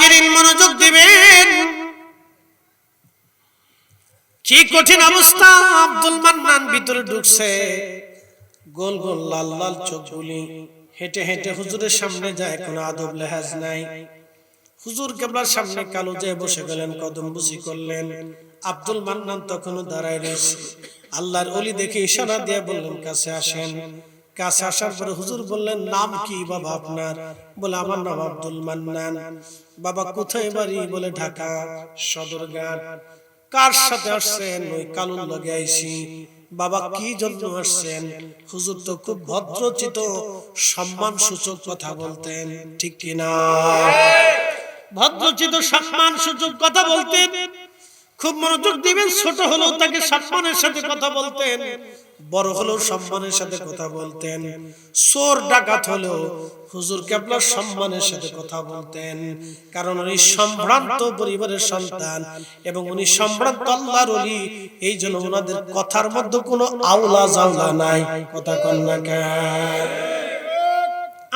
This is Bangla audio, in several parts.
হাজিরিন মনোযোগ দিবেন। কি কঠিন অবস্থা, আব্দুল মান্নান ভিতরে ঢুকছে। গোল গোল লাল লাল চোখগুলি হেঁটে হেঁটে হুজুরের সামনে যায়, কোনো আদব লেহাজ নাই। হুজুর কেবলার সামনে কালো যে বসে গেলেন, কদম বুঝি করলেন। আব্দুল মান্নান তখনও দাঁড়ায় রয়েছে। আল্লাহর অলি দেখে ইশারা দিয়ে বললেন, কাছে আসেন। কাছে আসার পরে হুজুর বললেন, নাম কি বাবা আপনার? বলে, আমার নাম আব্দুল মান্নান। বাবা কোথায় বাড়ি? বলে, ঢাকা সদরঘাট। কার সাথে আসছেন? ওই কালুর লগে আইছি। বাবা কি জন্য আসছেন? হুজুর তো খুব ভদ্রচিত সম্মান সূচক কথা বলতেন, ঠিক কিনা ভদ্রচিত সম্মান সূচক কথা বলতেন। খুব মনোযোগ দিবেন, ছোট হলেও তাকে সম্মানের সাথে কথা বলতেন। বড় হলেও সম্মানের সাথে কথা বলতেন, চোর ডাকাত হলেও হুজুর কেবলার সম্মানের সাথে কথা বলতেন। কারণ উনি সম্ভ্রান্ত পরিবারের সন্তান এবং উনি সম্ভ্রান্ত আল্লাহর অলি এই জন্য ওনাদের কথার মধ্যে কোনো আউলা জাউলা নাই। কথা কন্যা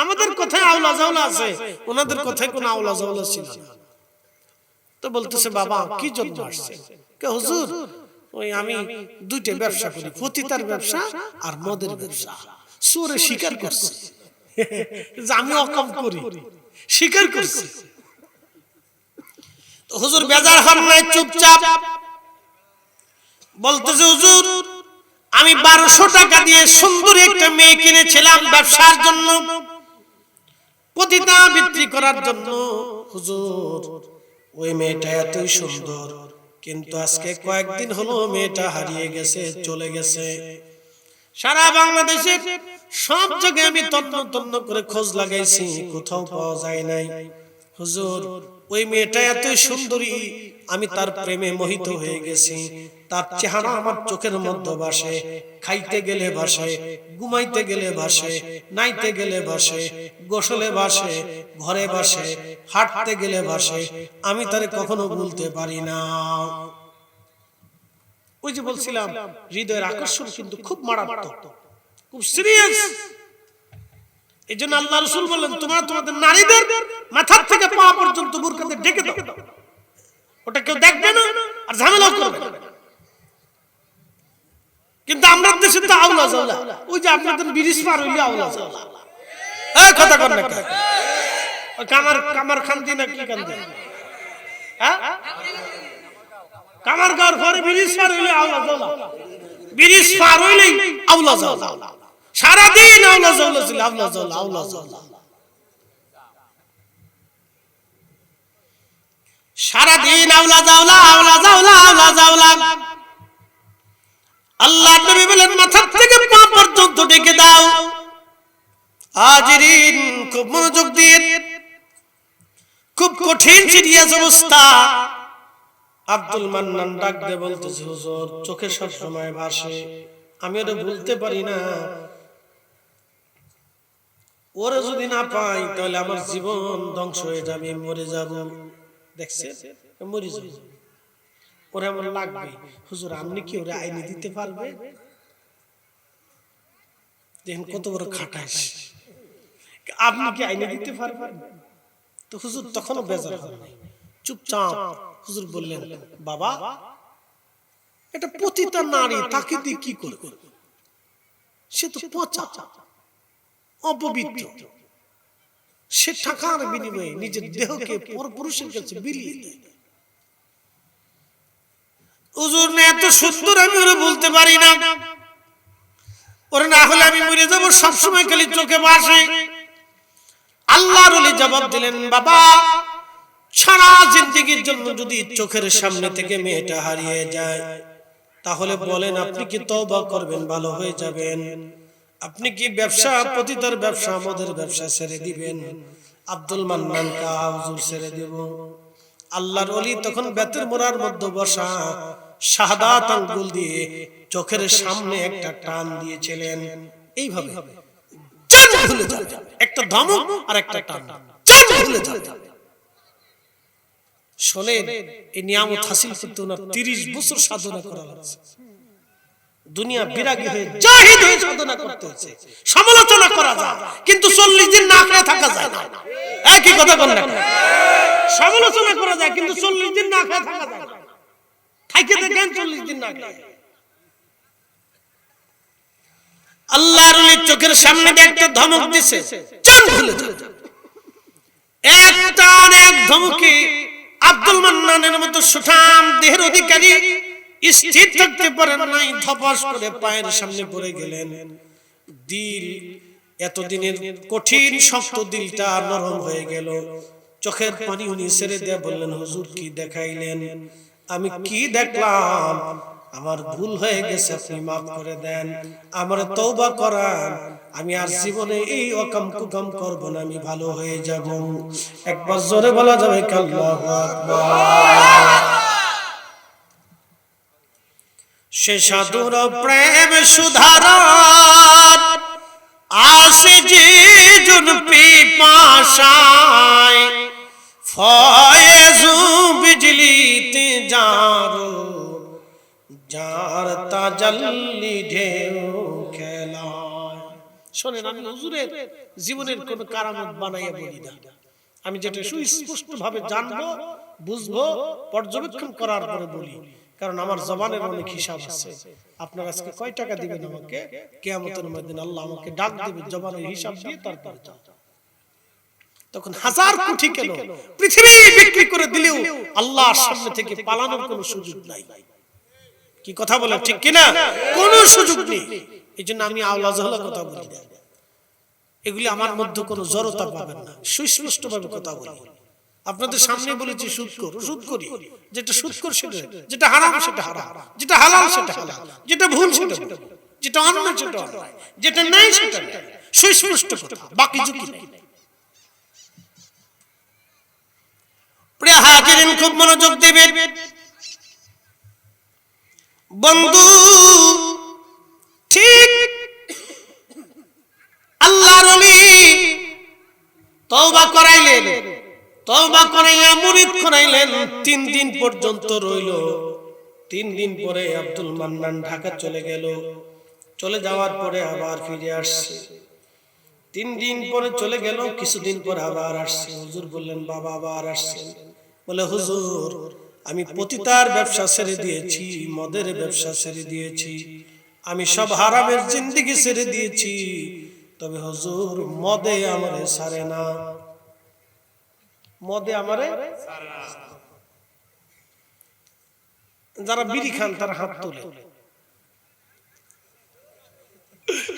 আমাদের কথায় আউলা জাউলা আছে ওনাদের কথায় কোনো আওলা জাউলা ছিল না। তো বলতেছে, বাবা, কি জন্য আসছে কে, হুজুর ওই আমি দুইটা ব্যবসা করি পতিতার ব্যবসা আর মদের ব্যবসা। স্বীকার করছে। যে আমি অকাম করি। স্বীকার করছে। তো হুজুর বেজার হন নাই চুপচাপ। বলতেছে হুজুর আমি বারোশো টাকা দিয়ে সুন্দর একটা মেয়ে কিনেছিলাম ব্যবসার জন্য। পতিতা বিক্রি করার জন্য হুজুর ওই মেয়েটা এতই সুন্দর। কিন্তু আজকে কয়েকদিন হলো মেয়েটা হারিয়ে গেছে চলে গেছে। সারা বাংলাদেশের সব জায়গায় আমি তন্ন তন্ন করে খোঁজ লাগাইছি কোথাও পাওয়া যায় নাই। হুজুর ওই মেয়েটা এতই সুন্দরী, আমি তার প্রেমে মোহিত হয়ে গেছি। তার চেহারা আমার চোখের মধ্যে ভাসে, খাইতে গেলে ভাসে, ঘুমাইতে গেলে ভাসে, নাইতে গেলে ভাসে, গোসলে ভাসে, ঘরে ভাসে, হাঁটতে গেলে ভাসে, আমি তারে কখনো ভুলতে পারি না। ওই যে বলছিলাম, হৃদয়ের আকর্ষণ কিন্তু খুব মারাত্মক, খুব সিরিয়াস এই জন্য আল্লাহ রসুল বললেন, তোমরা তোমাদের নারীদের মাথার থেকে পা পর্যন্ত বুরকাতে ডেকে দাও। ওটা কেউ দেখবে না আর ঝামেলাও করবে কিন্তু আমরা দেশে তো আউলা জাউলা ওই যে আপনাদের ব্রিটিশ পার হইলে আউলা জাউলা এই কথা কর না কামার কামার খান্তি না কি কান্দি হ্যাঁ? কামার গাঁর ঘরে ব্রিটিশ পার হইলে আউলা জাউলা ব্রিটিশ পার হইলেই আউলা জাউলা সারাদিন সারাদিন জাউলা আউলা জাউলা আল্লাহ নবী বলেন মাথার থেকে পা পর্যন্ত ডেকে দাও। হাজিরিন, খুব মনোযোগ দিয়ে, খুব কঠিন সিরিয়াস অবস্থা। আব্দুল মান্নান ডাক দে বলতেছে, হুজুর, চোখে সব সময় ভাসে। আমি ওটা ভুলতে পারি না। ওরে যদি না পাই, তাহলে আমার জীবন ধ্বংস হয়ে যাবে মরে যাব। দেখছে মরে যাবে। ওরে আমার লাগবে। হুজুর, আপনি কি ওরে আইনি দিতে পারবে দেখেন কত বড় খাটাইস আপনি কি আইনে দিতে পারবেন? তো হুজুর, তখনও বেজার হন। চুপচাপ হুজুর বললেন, বাবা এটা পতিতা নারী, তাকে দিয়ে কি করবে? সে তো পচা। অপবিত্র। সে টাকার বিনিময়ে নিজের দেহকে পরপুরুষের কাছে বিলিয়ে দেয়। হুজুর না এত সুন্দর আমি ওরা বলতে পারি না। না হলে আমি মরে যাব, সবসময় খালি চোখে বাসে। আল্লাহর ওলি জবাব দিলেন, বাবা, সারা জিন্দগির জন্য যদি চোখের সামনে থেকে মেয়েটা হারিয়ে যায়, তাহলে বলেন আপনি কি তওবা করবেন, ভালো হয়ে যাবেন? আপনি কি ব্যবসা পতিতার ব্যবসা? আমাদের ব্যবসা ছেড়ে দিবেন। আব্দুল মান্নান কা ছেড়ে দেব। আল্লাহর ওলি তখন বেতের মোড়ার মধ্যে বসা শাহাদাত আঙ্গুল দিয়ে চোখের সামনে একটা টান দিয়েছিলেন। এইভাবে একটা ধমক আর একটা টান। শোনেন, এই নিয়ামত হাসিল করতে ওনার তিরিশ বছর সাধনা করা লাগছে। দুনিয়া বিরাগী হয়ে জাহিদ হয়ে সাধনা করতে হচ্ছে সমালোচনা করা যায় কিন্তু চল্লিশ দিন না খেয়ে থাকা যায় না। একই কথা বল সমালোচনা করা যায় কিন্তু চল্লিশ দিন না খেয়ে থাকা যায় না। খাইতে দেখেন চল্লিশ দিন না খেয়ে। আল্লাহর চোখের সামনে একটা ধমক দিছে। চান খুলে একটা এক ধমকে আব্দুল মান্নানের মতো সুঠাম দেহের অধিকারী স্থির থাকতে পারেন নাই, ধপাস করে পায়ের সামনে পড়ে গেলেন। দিল এতদিনের কঠিন, শক্ত দিলটা নরম হয়ে গেল। চোখের পানি উনি ছেড়ে দিয়ে বললেন, হুজুর, কি দেখাইলেন? আমি কি দেখলাম? আমার ভুল হয়ে গেছে, আপনি মাফ করে দেন। আমার তৌবা করান। আমি আর জীবনে এই অকাম কুকাম করব না, আমি ভালো হয়ে যাব। একবার জোরে বলা যাবে কাল্লাহু আকবার? সে সাধুর প্রেম সুধার আসে যে জন পিপাসায়। ফয়েজু বিজলিতে যারো যার তাজাল্লি ঢেউ খেলায়। শোনেন আমি হুজুরের জীবনের কোন কারামত বানাইয়া বলি না। আমি যেটা সুস্পষ্ট ভাবে জানব বুঝব পর্যবেক্ষণ করার পরে বলি। কারণ আমার জবানের অনেক হিসাব আছে। আপনার আজকে কয় টাকা দিবেন আমাকে? কেয়ামতের মধ্যে আল্লাহ আমাকে ডাক দিবে, জবানের হিসাব দিয়ে তারপরে তখন হাজার কোটি কেন? পৃথিবী বিক্রি করে দিলেও সামনে থেকে পালানোর কোনো সুযোগ নাই। কি কথা বলে ঠিক কিনা? কোনো সুযোগ নেই। এই জন্য আমি আওলা জাহলা কথা বলি এগুলি আমার মধ্যে কোনো জড়তা পাবেন না। সুস্পষ্ট ভাবে কথা বলি। আপনাদের সামনে বলেছি সুদ কর সুদ করি। যেটা সুদ কর সেটা যেটা হারাম সেটা হারাম। যেটা হালাল সেটা হালাল। যেটা ভুল সেটা ভুল। যেটা অন্যায় সেটা অন্যায় যেটা নাই সেটা সুস্পষ্ট কথা। বাকি যুক্তি নেই। প্রিয় হাজিরিন খুব মনোযোগ দিবেন। বন্ধু ঠিক আল্লাহর তওবা করাইলেন। তওবা করাইয়া মুরিদ করাইলেন, তিন দিন পর্যন্ত রইল। তিন দিন পরে আব্দুল মান্নান ঢাকা চলে গেল। চলে যাওয়ার পরে আবার ফিরে আসছে। তিন দিন পরে চলে গেল, কিছুদিন পর আবার আসছে। হুজুর বললেন, বাবা আবার আসছেন। বলে, হুজুর, আমি পতিতার ব্যবসা ছেড়ে দিয়েছি, মদের ব্যবসা ছেড়ে দিয়েছি। আমি সব হারামের জিন্দিগি ছেড়ে দিয়েছি। তবে হুজুর, মদে আমারে সারে না। মদে আমারে যারা বিড়ি খান তারা হাত তোলে।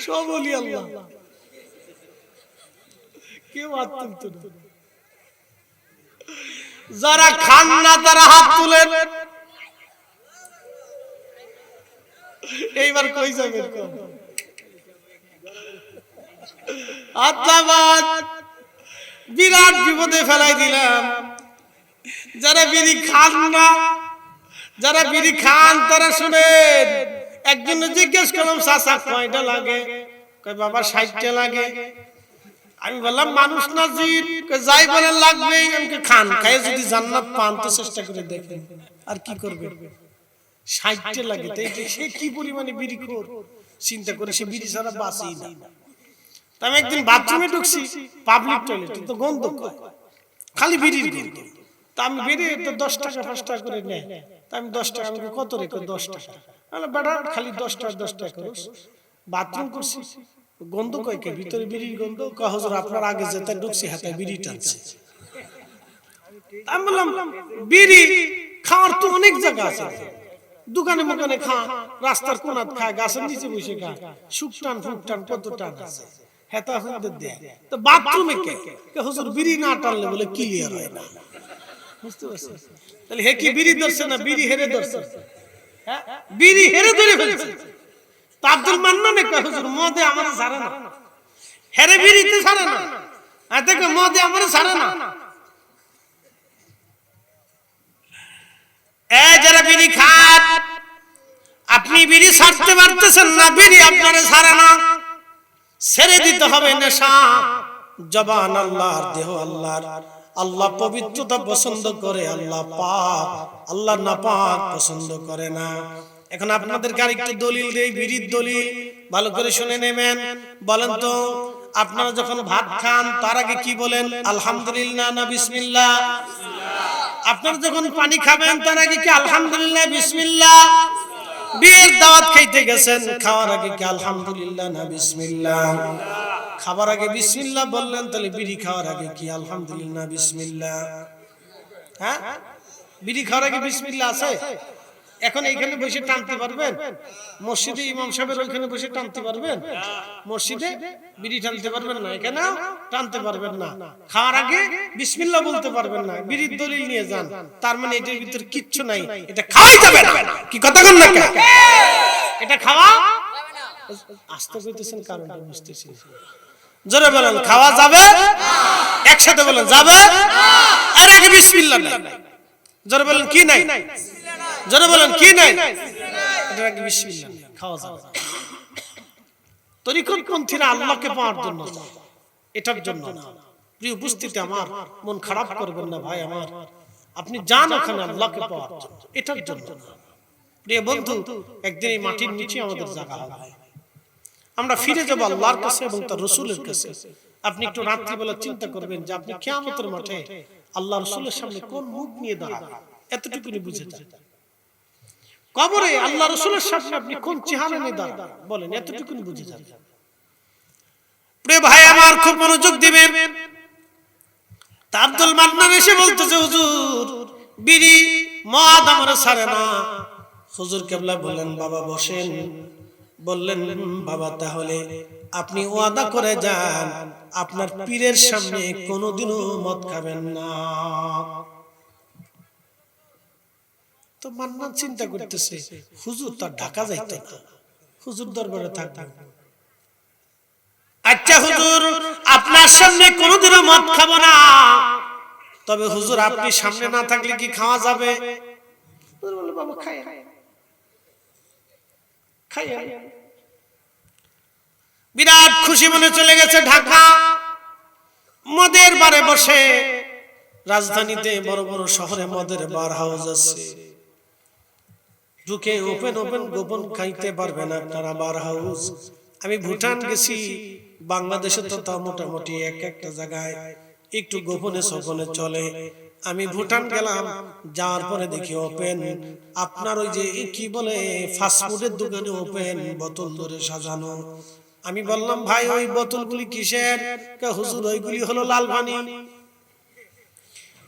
সব আল্লাহ। কেউ হাত তুলতো যারা খান না তারা হাত তুলেন। এইবার কই যাবেন কম? আত্মাবাদ বিরাট বিপদে ফেলাই দিলাম। যারা বিড়ি খান না, যারা বিড়ি খান, তারা শুনেন, একজন জিজ্ঞেস করলাম, চাচা, কয়টা লাগে? কয়, বাবা, ষাটটা লাগে। আমি বললাম, মানুষ না জিন। যাই বলে লাগবে আমাকে খান খাই যদি জান্নাত পান, তো চেষ্টা করে দেখেন, আর কি করবে? ষাটটা লাগে সে কি পরিমাণে বিড়ি খোর? চিন্তা করে সে বিড়ি ছাড়া বাঁচেই না। আমি একদিন বাথরুমে ঢুকছি পাবলিক টয়লেট তো গন্ধ খালি বিড়ির গন্ধ। তা আমি বেরিয়ে তো দশ টাকা পাঁচ টাকা করে নেয় তা আমি দশ টাকা আমাকে কত রেখো দশ টাকা। তাহলে বেটা খালি দশ টাকা দশ টাকা করুস। বাথরুম করছি। গন্ধ কয় কে? ভিতরে বিড়ির গন্ধ? কয় হুজুর আপনার আগে যেতে ঢুকছি হাতে বিড়ি টানছে আমি বললাম বিড়ি খাওয়ার তো অনেক জায়গা আছে। দোকানে মোকানে খা রাস্তার কোনাত খায় গাছের নিচে বসে খায় সুখ টান ফুক টান কত টান আছে? হেতা হুঁদের দেয়। তো বাথরুমে কে? কে? হুজুর বিড়ি না টানলে বলে ক্লিয়ার হয় না। বুঝতে পারছেন? তাহলে হে কি বিড়ি ধরছে না? বিড়ি হেরে ধরছে। হ্যাঁ? বিড়ি হেরে ধরে ফেলছে। তা আব্দুল মান্নানে কয় হুজুর মদে আমার ছাড়ে না। হেরে বিড়িতে ছাড়ে না। আর দেখো মদে আমার ছাড়ে না। এ যারা বিড়ি খান আপনি বিড়ি ছাড়তে পারতেছেন না বিড়ি আপনারে না। ছেড়ে দিতে হবে নেশা। জবান আল্লাহর দেহ আল্লাহর। আল্লাহ পবিত্রতা পছন্দ করে আল্লাহ পাক। আল্লাহ না পাক পছন্দ করে না। এখন আপনাদেরকে আরেকটু দলিল দেই বিড়ির দলিল? ভালো করে শুনে নেবেন। বলেন তো আপনারা যখন ভাত খান তার আগে কি বলেন? আলহামদুলিল্লাহ না বিসমিল্লাহ? আপনারা যখন পানি খাবেন তার আগে কি আলহামদুলিল্লাহ বিসমিল্লাহ? বিয়ের দাওয়াত খাইতে গেছেন, খাওয়ার আগে কি আলহামদুলিল্লাহ না বিসমিল্লাহ? খাবার আগে বিসমিল্লাহ বললেন, তাহলে বিড়ি খাওয়ার আগে কি আলহামদুলিল্লাহ বিসমিল্লাহ? হ্যাঁ? বিড়ি খাওয়ার আগে বিসমিল্লাহ আছে? এখন এইখানে বসে টানতে পারবেন? মসজিদে ইমাম সাহেবের ওইখানে বসে টানতে পারবেন? মসজিদে বিড়ি টানতে পারবেন না এখানে টানতে পারবেন না। খাওয়ার আগে বিসমিল্লাহ বলতে পারবেন না। বিড়ির দলিল নিয়ে যান। তার মানে এটার ভিতর কিচ্ছু নাই। এটা খাওয়াই যাবে না। কি কথা কন না এটা খাওয়া? আস্তে কইতেছেন কারণটা বুঝতেছি জোরে বলেন খাওয়া যাবে? একসাথে বলেন যাবে? আর আগে বিসমিল্লাহ নাই। জোরে বলেন কি নাই। জোরে বলেন কি নাই? এটার আগে বিসমিল্লাহ। খাওয়া যাবে। তরিকতপন্থীরা আল্লাহকে পাওয়ার জন্য এটার জন্য প্রিয় উপস্থিতি আমার মন খারাপ করবেন না ভাই আমার। আপনি যান ওখানে আল্লাহকে পাওয়ার জন্য। এটার জন্য। প্রিয় বন্ধু একদিন এই মাটির নিচে আমাদের জায়গা হবে। আমরা ফিরে যাব আল্লাহর কাছে এবং তার রসুলের কাছে। আপনি একটু রাত্রিবেলা চিন্তা করবেন যে আপনি কেয়ামতের মাঠে আল্লাহ রসুলের সামনে কোন মুখ নিয়ে দাঁড়াবেন এতটুকুনি বুঝে যান। কবরে আল্লাহ রসুলের সামনে আপনি কোন চেহারা নিয়ে দাঁড়াবেন? বলেন এতটুকুনি বুঝে যান। প্রিয় ভাই আমার খুব মনোযোগ দিবেন। আব্দুল মান্নান এসে বলতেছে হুজুর বিড়ি মদ আমার ছাড়ে না। হুজুর কেবলা বললেন বাবা বসেন। বললেন বাবা তাহলে আপনি ওয়াদা করে যান। আপনার পীরের সামনে কোনোদিনও মদ খাবেন না। তো মান্নান চিন্তা করতেছে হুজুর তার ঢাকা যাইতে না। হুজুর দরবারে থাকবে। আচ্ছা হুজুর আপনার সামনে কোনোদিনও মদ খাব না। তবে হুজুর আপনি সামনে না থাকলে কি খাওয়া যাবে? বলল, বাবা খাই খাই বিরাট খুশি মনে চলে গেছে ঢাকা। মদের বারে বসে। রাজধানীতে বড় বড় শহরে মদের বার হাউস আছে। ঢুকে ওপেন ওপেন গোপন খাইতে পারবেন আপনারা বার হাউস। আমি ভুটান গেছি, বাংলাদেশে তো তা মোটামুটি এক একটা জায়গায় একটু গোপনে সপনে চলে। আমি ভুটান গেলাম, যাওয়ার পরে দেখি ওপেন আপনার ওই যে কি বলে ফাস্টফুডের দোকানে ওপেন বোতল ধরে সাজানো। আমি বললাম, ভাই, ওই বোতলগুলি কিসের? হুজুর, ওইগুলি হলো লাল পানি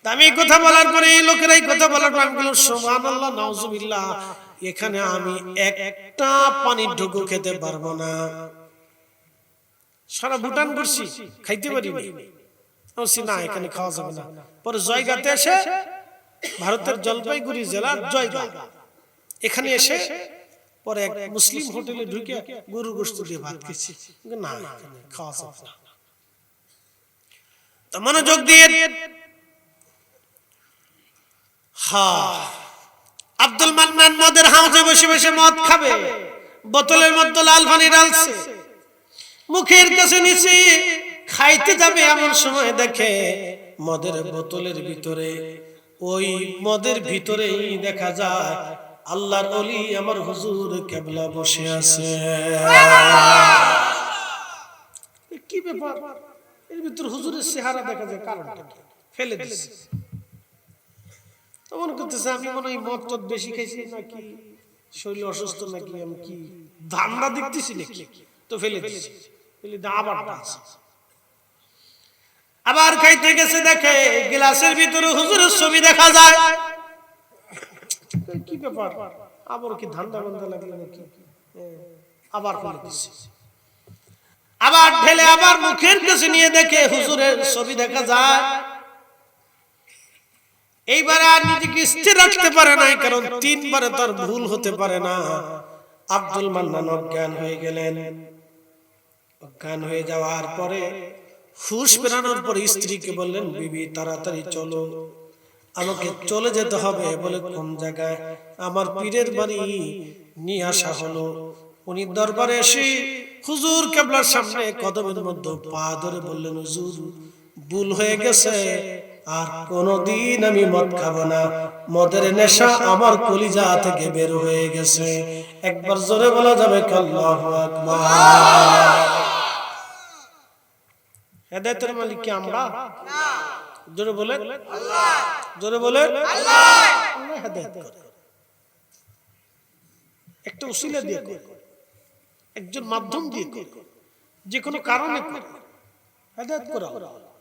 আমি কথা বলার পরে এই লোকেরা এই কথা বলার পর আমি বললাম সুবহানাল্লাহ, নাউজুবিল্লাহ। এখানে আমি একটা পানির ঢুকু খেতে পারব না। সারা ভুটান ঘুরছি, খাইতে পারি না। এখানে খাওয়া যাবে না। পরে জয়গাতে এসে ভারতের জলপাইগুড়ি জেলার জয়গা। এখানে এসে পরে এক মুসলিম হোটেলে ঢুকে গরু গোস্ত দিয়ে ভাত খেয়েছি না, এখানে খাওয়া যাবে না। মনোযোগ দিয়ে হ্যাঁ আব্দুল মান্নান মদের হাউজে বসে বসে মদ খাবে। বোতলের মধ্যে লাল পানি ডালছে মুখের কাছে নিচে খাইতে যাবে এমন সময় দেখে মদের বোতলের ভিতরে। ওই মদের ভিতরেই দেখা যায় আল্লাহর অলি আমার হুজুর কেবলা বসে আছে। কি ব্যাপার? এর ভিতর হুজুরের চেহারা দেখা যায়, কারণটা ফেলে দিচ্ছে করতেছে আমি মনে হয় মদ টদ বেশি খাইছি নাকি? শরীর অসুস্থ নাকি? আমি কি দেখতেছি নাকি? তো ফেলে দিছি ফেলে আবার। আবার খাইতে গেছে, দেখে গ্লাসের ভিতরে হুজুরের ছবি দেখা যায়। কি ব্যাপার? আবার কি ধান্দা বান্দা লাগল নাকি? আবার ফেলে আবার ঢেলে আবার মুখের কাছে নিয়ে দেখে হুজুরের ছবি দেখা যায়। এইবারে আর নিজেকে স্থির রাখতে পারে নাই, কারণ তিনবারে তার ভুল হতে পারে না। আব্দুল মান্নান অজ্ঞান হয়ে গেলেন। অজ্ঞান হয়ে যাওয়ার পরে হুশ ফেরানোর পরে স্ত্রীকে বললেন, বিবি, তাড়াতাড়ি চলো। আমাকে চলে যেতে হবে। বলে, কোন জায়গায়? আমার পীরের বাড়ি নিয়ে আসা হলো। উনি দরবারে এসে হুজুর কেবলার সামনে কদমের মধ্যে পা ধরে বললেন, হুজুর, ভুল হয়ে গেছে। আর কোনদিন আমি মদ খাব না। মদের নেশা আমার কলিজা থেকে বের হয়ে গেছে। একবার জোরে বলা যাবে হেদায়েতের মালিক কি আমরা? জোরে বলে। জোরে বলে। একটা উসিলা দিয়ে একজন মাধ্যম দিয়ে যে কোনো কারণে করে। হেদায়েত করা